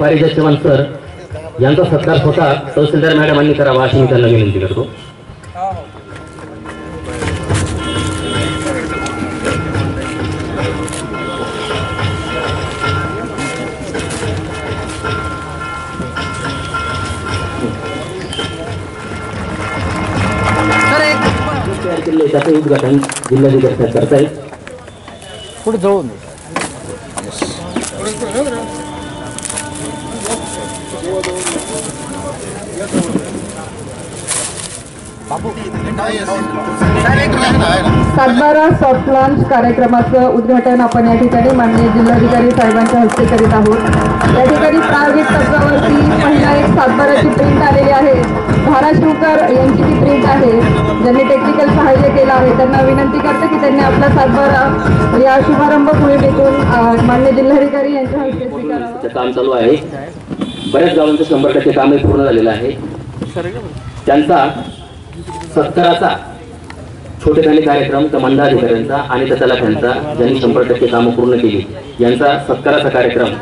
पारिजात चव्हाण सर यांचा सत्कार स्वतः तहसीलदार मॅडमांनी करावा अशी मी त्यांना विनंती करतो. त्याचं उद्घाटन जिल्हाधिकारी करतायत पुढे जाऊन सातबारा सॉफ्ट लॉन्च कार्यक्रमाचं उद्घाटन आपण या ठिकाणी माननीय जिल्हाधिकारी साहेबांच्या हस्ते करीत आहोत. या ठिकाणी प्रायोगिक तत्वावरती पहिला एक सातबाराची प्रिंट आलेली आहे. धाराशिवकर यांची ती प्रिंट आहे. ज्यांनी टेक्निकल सहाय्य केलं आहे त्यांना विनंती करते की त्यांनी आपला सातबारा या शुभारंभ पुढे टेकून माननीय जिल्हाधिकारी यांच्या हस्ते स्वीकारावा. काम चालू आहे. बऱ्याच गावांचं शंभर टक्के काम पूर्ण झालेलं आहे. त्यांचा सत्काराचा छोटेखानी कार्यक्रम तर मंदाधिकाऱ्यांचा आणि त्याच्याला त्यांचा ज्यांनी शंभर टक्के कामं पूर्ण केली. यांचा सत्काराचा कार्यक्रम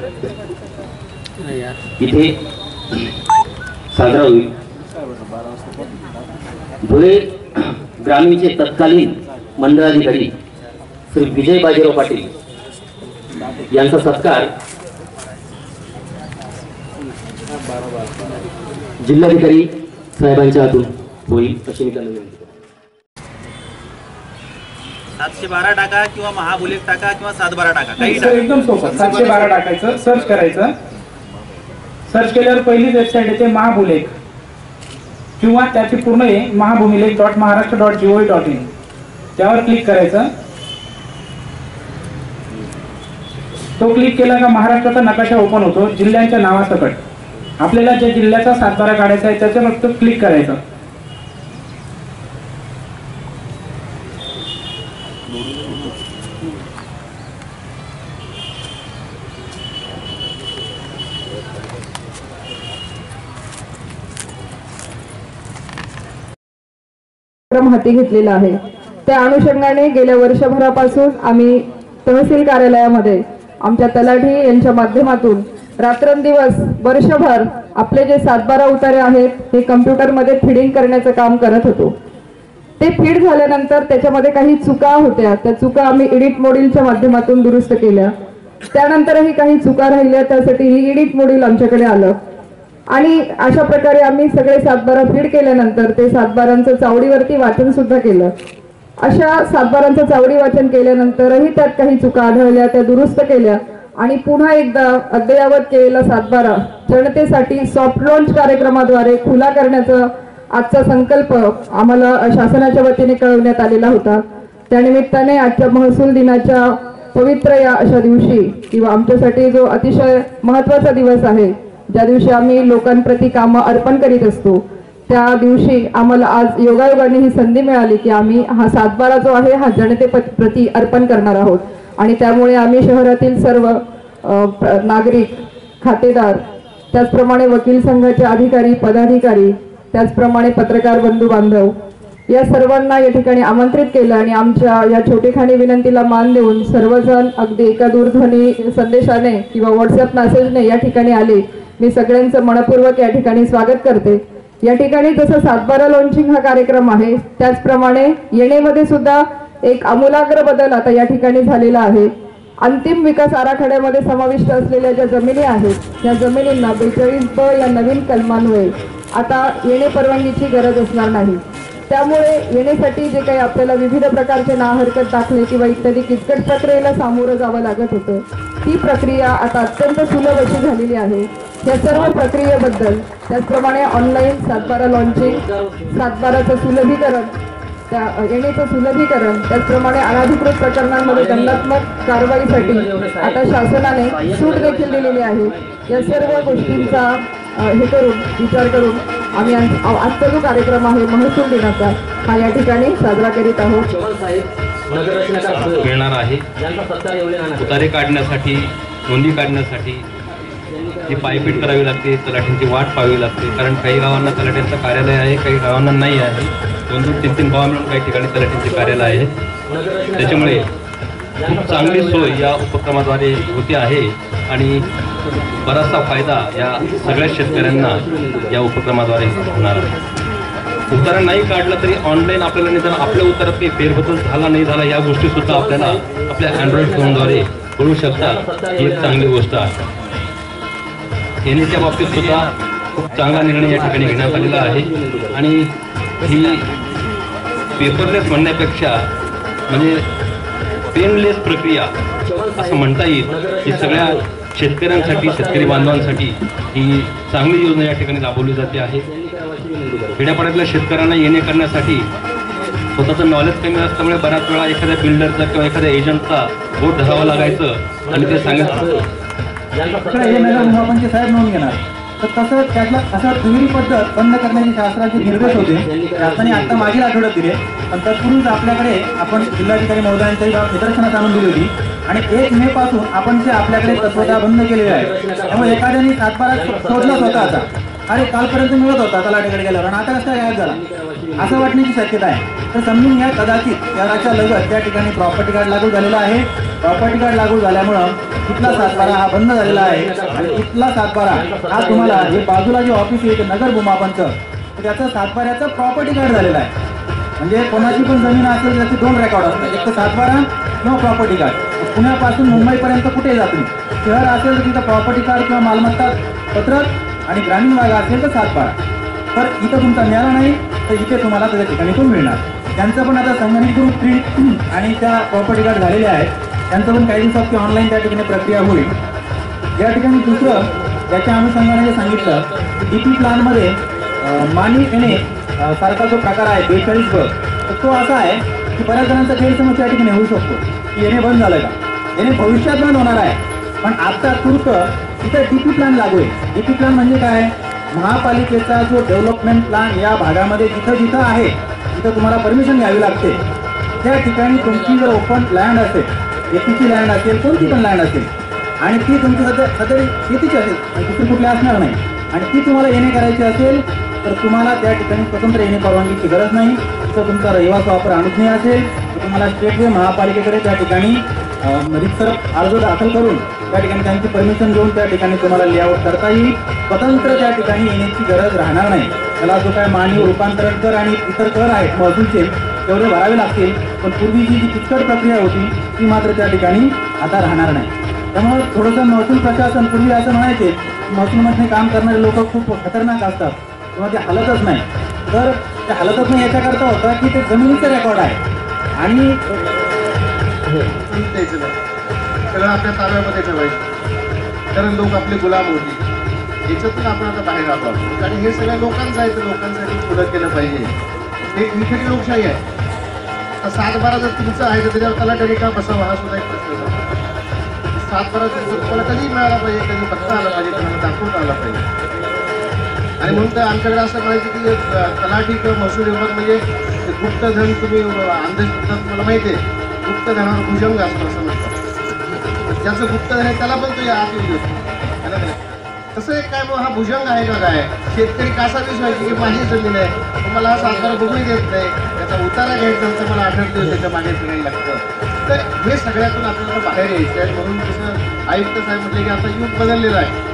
इथे साजरा होईल. धुळे ग्रामीणचे तत्कालीन मंडळाधिकारी श्री विजय बाजीराव पाटील यांचा सत्कार जिल्हाधिकारी साहेबांच्या हातून होईल अशी मी त्यांना विनंती करतो. सातशे बारा टाका किंवा महाबुलेट टाका किंवा सात बारा टाका. काही सर टाका एकदम सोपं. सातशे बारा टाकायचं सर्च करायचं. सर्च केल्यावर पहिली वेबसाईट येते महाभूलेख किंवा त्याची पूर्ण आहे Mahabhumilekh dot Maharashtra dot G O V dot in त्यावर क्लिक करायचं. तो क्लिक केला का महाराष्ट्राचा नकाशा ओपन होतो जिल्ह्यांच्या नावासकट. आपल्याला ज्या जिल्ह्याचा सातबारा काढायचा आहे त्याचं फक्त क्लिक करायचं. कार्यक्रम हाती घेतलेला आहे. त्या अनुषंगाने गेल्या वर्षभरापासून आम्ही तहसील कार्यालयामध्ये आमच्या तलाठी यांच्या माध्यमातून रात्रंदिवस वर्षभर आपले जे सातबारा उतारे आहेत हे कम्प्युटरमध्ये फिडिंग करण्याचं काम करत होतो. ते फीड झाल्यानंतर त्याच्यामध्ये काही चुका होत्या. त्या चुका आम्ही एडिट मॉड्यूलच्या माध्यमातून दुरुस्त केल्या. त्यानंतरही काही चुका राहिल्या त्यासाठी ही एडिट मॉड्यूल आमच्याकडे आलं. आणि अशा प्रकारे आम्ही सगळे सातबारा फीड केल्यानंतर ते सातबारांचं चावडीवरती वाचन सुद्धा केलं. अशा सातबारांचं चावडी वाचन केल्यानंतरही त्यात काही चुका आढळल्या त्या दुरुस्त केल्या आणि पुन्हा एकदा अद्ययावत केलेला सातबारा जनतेसाठी सॉफ्ट लॉन्च कार्यक्रमाद्वारे खुला करण्याचा आजचा संकल्प आम्हाला शासनाच्या वतीने कळवण्यात आलेला होता. त्यानिमित्ताने आजच्या महसूल दिनाच्या पवित्र या अशा दिवशी किंवा आमच्यासाठी जो अतिशय महत्त्वाचा दिवस आहे ज्या दिवशी आम्ही लोकांप्रती कामं अर्पण करीत असतो त्या दिवशी आम्हाला आज योगायोगाने ही संधी मिळाली की आम्ही हा सातबारा जो आहे हा जनते प्रती अर्पण करणार आहोत. आणि त्यामुळे आम्ही शहरातील सर्व नागरिक खातेदार त्याचप्रमाणे वकील संघाचे अधिकारी पदाधिकारी त्याचप्रमाणे पत्रकार बंधू बांधव या सर्वांना या ठिकाणी आमंत्रित केलं आणि आमच्या या छोटेखानी विनंतीला मान देऊन सर्वजण अगदी एका दूरध्वनी संदेशाने किंवा व्हॉट्सअप मेसेजने या ठिकाणी आले. मी सगळ्यांचं मनपूर्वक या ठिकाणी स्वागत करते. या ठिकाणी जसं सातबारा लॉन्चिंग हा कार्यक्रम आहे त्याचप्रमाणे येणेमध्ये सुद्धा एक आमूलाग्र बदल आता या ठिकाणी झालेला आहे. अंतिम विकास आराखड्यामध्ये समाविष्ट असलेल्या ज्या जमिनी आहेत त्या जमिनींना बेचाळीस ब या नवीन कलमांमुळे आता येणे परवानगीची गरज असणार नाही. त्यामुळे येण्यासाठी जे काही आपल्याला विविध प्रकारचे ना हरकत दाखले किंवा इत्यादी किचकट प्रक्रियेला सामोरं जावं लागत होतं ती प्रक्रिया आता अत्यंत सुलभ अशी झालेली आहे. या सर्व प्रक्रियेबद्दल त्याचप्रमाणे ऑनलाईन सातबारा लॉन्चिंग सातबाराचं सुलभीकरण त्या येण्याचं सुलभीकरण त्याचप्रमाणे अनाधिकृत प्रकरणांमध्ये दंडात्मक कारवाईसाठी आता शासनाने सूट देखील दिलेली आहे. या सर्व गोष्टींचा हे करून विचार करून आम्ही आज- आजचा जो कार्यक्रम आहे महसूल दिनाचा हा या ठिकाणी साजरा करीत आहोत. मिळणार आहे. उतारे काढण्यासाठी नोंदी काढण्यासाठी ती पायपीट करावी लागते तलाठ्यांची वाट पाहावी लागते. कारण काही गावांना तलाठ्यांचं कार्यालय आहे काही गावांना नाही आहे. दोन दोन तीन तीन गावा मिळून काही ठिकाणी तलाठ्यांचे कार्यालय आहे. त्याच्यामुळे खूप चांगली सोय या उपक्रमाद्वारे होते आहे आणि बराचसा फायदा या सगळ्या शेतकऱ्यांना या उपक्रमाद्वारे होणार आहे. उतारा नाही काढलं तरी ऑनलाईन आपल्याला निदान आपल्या उत्तरात काही फेरबदल झाला नाही झाला या गोष्टी सुद्धा आपल्याला आपल्या अँड्रॉइड फोनद्वारे कळू शकतात. ही एक चांगली गोष्ट आहे. येण्याच्या बाबतीत सुद्धा खूप चांगला निर्णय या ठिकाणी घेण्यात आलेला आहे. आणि ही पेपरलेस म्हणण्यापेक्षा म्हणजे पेनलेस प्रक्रिया असं म्हणता येईल ही सगळ्या शेतकऱ्यांसाठी शेतकरी बांधवांसाठी ही चांगली योजना या ठिकाणी राबवली जाते आहे. खेड्यापाड्यातल्या शेतकऱ्यांना येणे करण्यासाठी स्वतःचं नॉलेज कमी असल्यामुळे बऱ्याच वेळा एखाद्या बिल्डरचा किंवा एखाद्या एजंटचा बोट धरावा लागायचं आणि ते सांगायचं तर हे नगर महापंचायत साहेब नोंद घेणार. तर तसं त्यातला असं दुहेरी पद्धत बंद करण्याचे शासनाचे निर्देश होते. शासनाने आता मागील आठवड्यात दिले. पण तत्पूर्वीच आपल्याकडे आपण जिल्हाधिकारी महोदयांच्याही गाव निदर्शनास आणून दिली होती. आणि एक मे पासून आपण ते आपल्याकडे तत्वता बंद केलेले आहे. त्यामुळे एखाद्याने सातबारा शोधला स्वतःचा अरे कालपर्यंत मिळत होता तलाठीकडे गेल्यावर. आणि आता कसं गायब झाला? असं वाटण्याची शक्यता आहे. तर समजून घ्या कदाचित शहराच्या लगत त्या ठिकाणी प्रॉपर्टी कार्ड लागू झालेलं आहे. प्रॉपर्टी कार्ड लागू झाल्यामुळं कुठला सातबारा हा बंद झालेला आहे? आणि तिथला सातबारा हा तुम्हाला हे बाजूला जे ऑफिस आहे ते नगर भूमापनचं तर त्याचं सातबाऱ्याचं प्रॉपर्टी कार्ड झालेलं आहे. म्हणजे कोणाची पण जमीन असेल त्याचे दोन रेकॉर्ड असतात. एक तर सातबारा किंवा प्रॉपर्टी कार्ड पुण्यापासून मुंबईपर्यंत कुठे जात नाही शहर असेल तर तिथं प्रॉपर्टी कार्ड किंवा मालमत्ता पत्रक आणि ग्रामीण भाग असेल तर सातबारा. तर इथं तुमचा मिळाला नाही तर इथे तुम्हाला त्याच्या ठिकाणी तो मिळणार. त्यांचं पण आता संगणकीकृत प्रिंट आणि त्या प्रॉपर्टी कार्ड झालेल्या आहेत. त्यांचं पण काही दिवसात ती ऑनलाईन त्या ठिकाणी प्रक्रिया होईल. या ठिकाणी दुसरं याच्या अनुषंगाने जे सांगितलं डी पी प्लानमध्ये मानी येणे सारखा जो प्रकार आहे बेचाळीस ब तर तो असा आहे की बऱ्याच जणांचा गैरसमज या ठिकाणी होऊ शकतो की येणे बंद झालं का? येणे भविष्यात बंद होणार आहे. पण आत्ता तुर्त तिथं डी पी प्लॅन लागू आहे. डी पी प्लॅन म्हणजे काय? महापालिकेचा जो डेव्हलपमेंट प्लॅन या भागामध्ये जिथं जिथं आहे तिथं तुम्हाला परमिशन घ्यावी लागते. त्या ठिकाणी तुमची जर ओपन लँड असेल एकीची लँड असेल कोणती पण लँड असेल. आणि ती तुमची सध्या सध्या शेतीची असेल आणि दुसरी कुठली असणार नाही. आणि ती तुम्हाला येणे करायची असेल तर तुम्हाला त्या ठिकाणी स्वतंत्र येणे परवानगीची गरज नाही. तर तुमचा रहिवास वापर अनुज्ञेय असेल तर तुम्हाला स्टेटवे महापालिकेकडे त्या ठिकाणी रितसर अर्ज दाखल करून त्या ठिकाणी त्यांची परमिशन घेऊन त्या ठिकाणी तुम्हाला लेआउट करता येईल. स्वतंत्र त्या ठिकाणी येण्याची गरज राहणार नाही. त्याला जो काय मानवी रूपांतरण कर आणि इतर कर आहेत महसूलचे तेवढे भरावे लागतील. पण पूर्वीची जी किचकट प्रक्रिया होती ती मात्र त्या ठिकाणी आता राहणार नाही. त्यामुळे थोडंसं महसूल प्रशासन पूर्वी असं म्हणायचे महसूलमध्ये काम करणारे लोक खूप खतरनाक असतात. किंवा ते हलतच नाही. तर ते हलतच नाही याच्याकरता होतं की ते जमिनीचं रेकॉर्ड आहे. आणि सगळं आपल्या ताब्यामध्ये ठेवायचं. कारण लोक आपले गुलाम होते. याच्यातून आपण आता बाहेर आलो आणि हे सगळ्या लोकांचं आहे तर लोकांसाठी खुलं केलं पाहिजे. हे इकडे लोकशाही आहे. सातबारा जर तुमचं आहे तर त्याच्यावर तलाट्याने का बसावा? हा सुद्धा एक प्रश्न सातबारा सात तुम्हाला कधी मिळाला पाहिजे कधी बघता आला पाहिजे तुम्हाला दाखवता आला पाहिजे. आणि म्हणून तर आमच्याकडे असं म्हणायचं की तलाठी किंवा महसूल विभाग म्हणजे गुप्तधन तुम्ही अ, अंधश्रद्धा तुम्हाला माहिती आहे. गुप्तधनावर भुजंग असतो असं म्हणतात. ज्याचं गुप्तधन आहे त्याला पण तो या आत येऊ देतो कसं आहे तसं एक काय मग हा भुजंग आहे का काय शेतकरी कसा विश्वायची की माझी जमीन आहे मला हा सातबारा बघून देत नाही. त्याचा उतारा घ्यायचा असं मला आठवत दिवस त्याच्यामागे फिरायला लागतं तर हे सगळ्यातून आपल्याला बाहेर यायचं आहे म्हणून कसं आयुक्त साहेब म्हटले की आता युग बदललेलं आहे.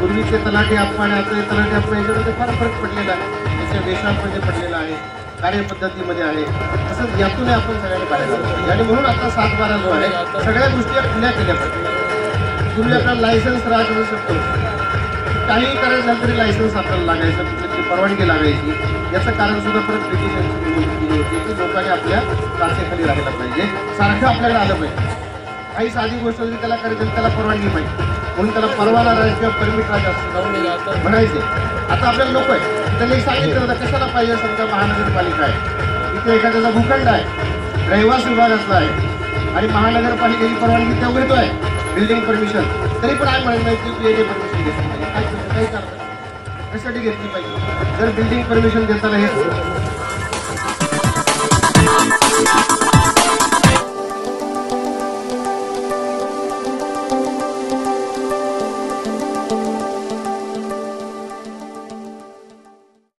पूर्वीचे तलाठी अप्पा आणि आता तलाठी अप्पा याच्यामध्ये फार फरक पडलेला आहे. त्याच्या वेशामध्ये पडलेला आहे. कार्यपद्धतीमध्ये आहे. तसंच यातूनही आपण सगळ्यांनी बाहेर आणि म्हणून आता सात बारा जो आहे सगळ्या गोष्टी खुल्या केल्या पाहिजे पूर्वी आपल्याला लायसन्स असू शकतो. काहीही करायचं तरी लायसन्स आपल्याला लागायचं कुठली परवानगी लागायची. याचं कारण सुद्धा परत ब्रिटिशांची निवडणूक केली होती की लोकांनी आपल्या टाचेखाली राहायला पाहिजे. सारखं आपल्याकडे आलं पाहिजे. काही साधी गोष्ट जरी त्याला करायची तर त्याला परवानगी पाहिजे. म्हणून त्याला परवाना राज किंवा परमिट जाऊन म्हणायचे आता आपल्याला नको आहे. त्यांनी सांगितलं होतं कशाला पाहिजे समजा महानगरपालिका आहे. इथे एखाद्याचा भूखंड आहे. रहिवास विभागातला आहे. आणि महानगरपालिकेची परवानगी तेव्हा घेतो आहे. बिल्डिंग परमिशन तरी पण आहे नाही की तू येणे परमिशन घेतली पाहिजे. काय काही कारण कशासाठी घेतली पाहिजे? जर बिल्डिंग परमिशन देताना हे